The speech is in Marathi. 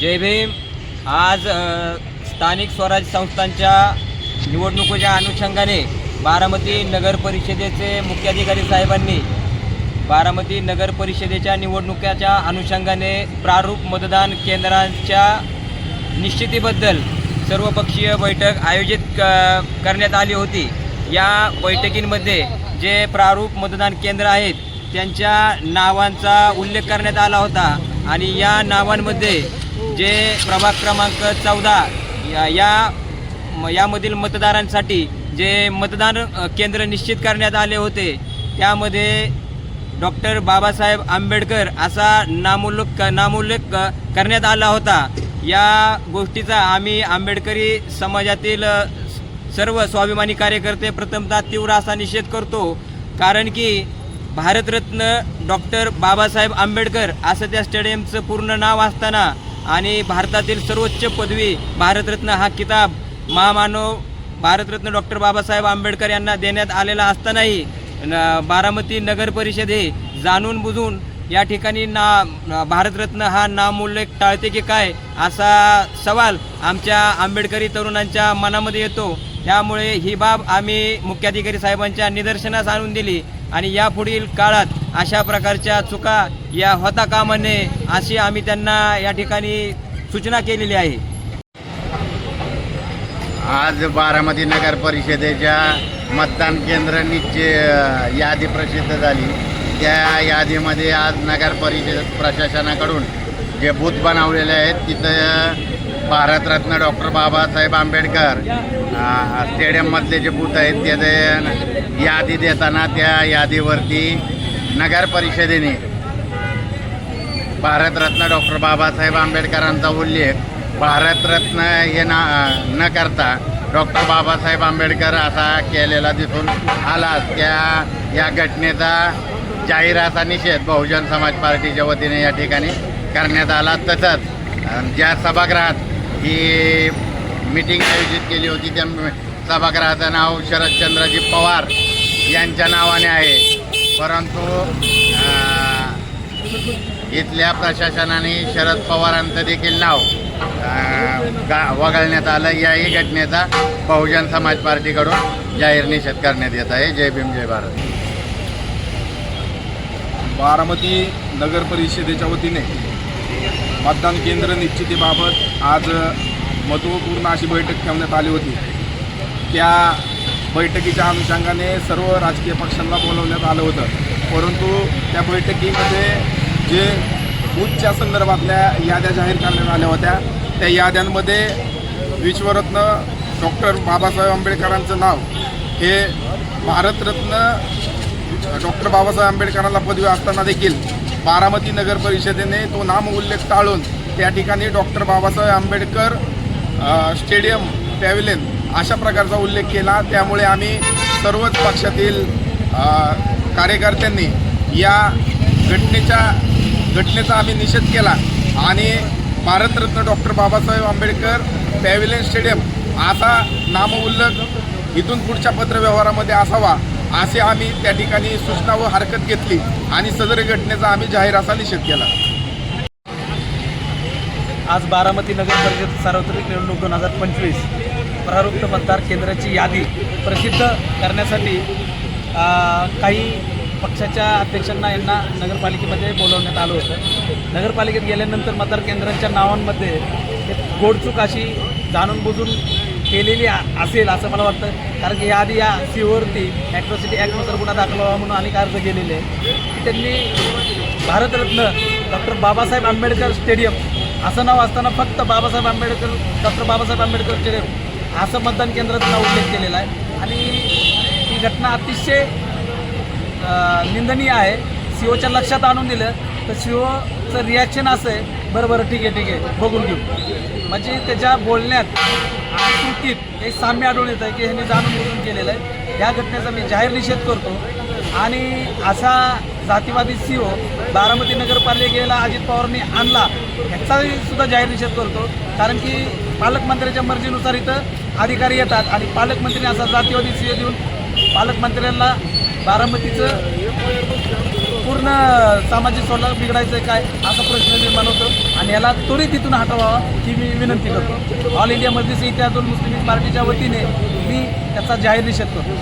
जय भीम. आज स्थानिक स्वराज्य संस्थांच्या निवडणुकीच्या अनुषंगाने बारामती नगर परिषदेचे मुख्याधिकारी साहेबांनी बारामती नगर परिषदेच्या निवडणुकीच्या अनुषंगाने प्रारूप मतदान केंद्रांच्या निश्चितीबद्दल सर्वपक्षीय बैठक आयोजित क करण्यात आली होती. या बैठकींमध्ये जे प्रारूप मतदान केंद्र आहेत त्यांच्या नावांचा उल्लेख करण्यात आला होता आणि या नावांमध्ये जे प्रभाग क्रमांक चौदा या या म- यामधील मतदारांसाठी जे मतदान केंद्र निश्चित करण्यात आले होते त्यामध्ये डॉक्टर बाबासाहेब आंबेडकर असा नामोल्लेख नामोल्लेख करण्यात आला होता. या गोष्टीचा आम्ही आंबेडकरी समाजातील सर्व स्वाभिमानी कार्यकर्ते प्रथमतः तीव्र असा निषेध करतो. कारण की भारतरत्न डॉक्टर बाबासाहेब आंबेडकर असं त्या स्टेडियमचं पूर्ण नाव असताना आणि भारतातील सर्वोच्च पदवी भारतरत्न हा किताब महामानव भारतरत्न डॉक्टर बाबासाहेब आंबेडकर यांना देण्यात आलेला असतानाही न- बारामती नगर परिषद हे जाणून बुजून या ठिकाणी ना भारतरत्न हा नामोल्लेख टाळते की काय असा सवाल आमच्या आंबेडकरी तरुणांच्या मनामध्ये येतो. त्यामुळे ही बाब आम्ही मुख्याधिकारी साहेबांच्या निदर्शनास आणून दिली. आणि यापुढील काळात अशा प्रकारच्या चुका या होता कामा नये अशी आम्ही त्यांना या ठिकाणी सूचना केलेली आहे. आज बारामती नगर परिषदेच्या मतदान केंद्रांनी यादी प्रसिद्ध झाली त्या यादीमध्ये आज नगर परिषद प्रशासनाकडून जे बूथ बनवलेले आहेत तिथं भारतरत्न डॉक्टर बाबासाहेब आंबेडकर स्टेडियममधले जे बूथ आहेत त्याचे यादी देताना त्या यादीवरती नगर परिषदेने भारतरत्न डॉक्टर बाबासाहेब आंबेडकरांचा उल्लेख भारतरत्न हे ना न करता डॉक्टर बाबासाहेब आंबेडकर असा केलेला दिसून आलाच त्या या घटनेचा जाहीर असा निषेध बहुजन समाज पार्टीच्या वतीने या ठिकाणी करण्यात आला. तसंच ज्या सभागृहात ही मीटिंग आयोजित केली होती त्या सभागृहाचं नाव शरदचंद्रजी पवार यांच्या नावाने आहे. परंतु इथल्या प्रशासनाने शरद पवारांचं देखील नाव गा वगळण्यात आलं. याही घटनेचा बहुजन समाज पार्टीकडून जाहीर निषेध करण्यात येत आहे. जय भीम जय भारत. बारामती नगर परिषदेच्या वतीने मतदान केंद्र निश्चितीबाबत आज महत्त्वपूर्ण अशी बैठक ठेवण्यात आली होती. त्या बैठकीच्या अनुषंगाने सर्व राजकीय पक्षांना बोलवण्यात आलं होतं. परंतु त्या बैठकीमध्ये जे बूथच्या संदर्भातल्या याद्या जाहीर करण्यात आल्या होत्या त्या याद्यांमध्ये विश्वरत्न डॉक्टर बाबासाहेब आंबेडकरांचं नाव हे भारतरत्न डॉक्टर बाबासाहेब आंबेडकरांना पदवी असताना देखील बारामती नगर परिषदेने तो नाम उल्लेख टाळून त्या ठिकाणी doctor Babasaheb Ambedkar stadium pavilion अशा प्रकारचा उल्लेख केला. त्यामुळे आम्ही सर्वच पक्षातील कार्यकर्त्यांनी या घटनेच्या घटनेचा आम्ही निषेध केला. आणि Bharat Ratna doctor Babasaheb Ambedkar pavilion stadium असा नामउल्लेख इथून पुढच्या पत्रव्यवहारामध्ये असावा असे आम्ही त्या ठिकाणी सूचना व हरकत घेतली आणि सदर घटनेचा आम्ही जाहीर असा निषेध केला. आज बारामती नगर परिषद सार्वत्रिक निवडणूक दोन हजार पंचवीस. प्रारुप्त मतदार केंद्राची यादी प्रसिद्ध करण्यासाठी काही पक्षाच्या अध्यक्षांना यांना नगरपालिकेमध्ये बोलवण्यात आलं होतं. नगरपालिकेत गेल्यानंतर मतदार केंद्रांच्या नावांमध्ये एक गोडचूक अशी जाणून बुजून केलेली असेल असं मला वाटतं. कारण की याआधी या सीओवरती ॲट्रॉसिटी ॲक्टनुसार गुन्हा दाखल व्हावा म्हणून अनेक अर्ज केलेले आहे की त्यांनी भारतरत्न डॉक्टर बाबासाहेब आंबेडकर स्टेडियम असं नाव असताना फक्त बाबासाहेब आंबेडकर डॉक्टर बाबासाहेब आंबेडकर स्टेडियम असं मतदान केंद्राचं उल्लेख केलेला आहे. आणि ही घटना अतिशय निंदनीय आहे. सी ओच्या लक्षात आणून दिलं तर सी ओचं रिॲक्शन असं आहे. बरं बरं ठीक आहे ठीक आहे. बघून घेऊ. म्हणजे त्याच्या बोलण्यात आणि कृतीत एक साम्य आढळून येतं आहे की ह्यांनी जाणून बुजून केलेलं आहे. या घटनेचा मी जाहीर निषेध करतो. आणि असा जातीवादी सी ओ बारामती नगरपालिकेला अजित पवारांनी आणला ह्याचाही सुद्धा जाहीर निषेध करतो. कारण की पालकमंत्र्याच्या मर्जीनुसार इथं अधिकारी येतात आणि पालकमंत्र्यांनी असा जातीवादी सीए देऊन पालकमंत्र्यांना बारामतीचं पूर्ण सामाजिक सोडला बिघडायचं आहे काय असा प्रश्न निर्माण होतो. आणि याला त्वरित तिथून हटवावा ही मी विनंती करतो. ऑल इंडिया मजलिस इतिहादुल मुस्लिम पार्टीच्या वतीने मी त्याचा जाहीर निषेध करतो.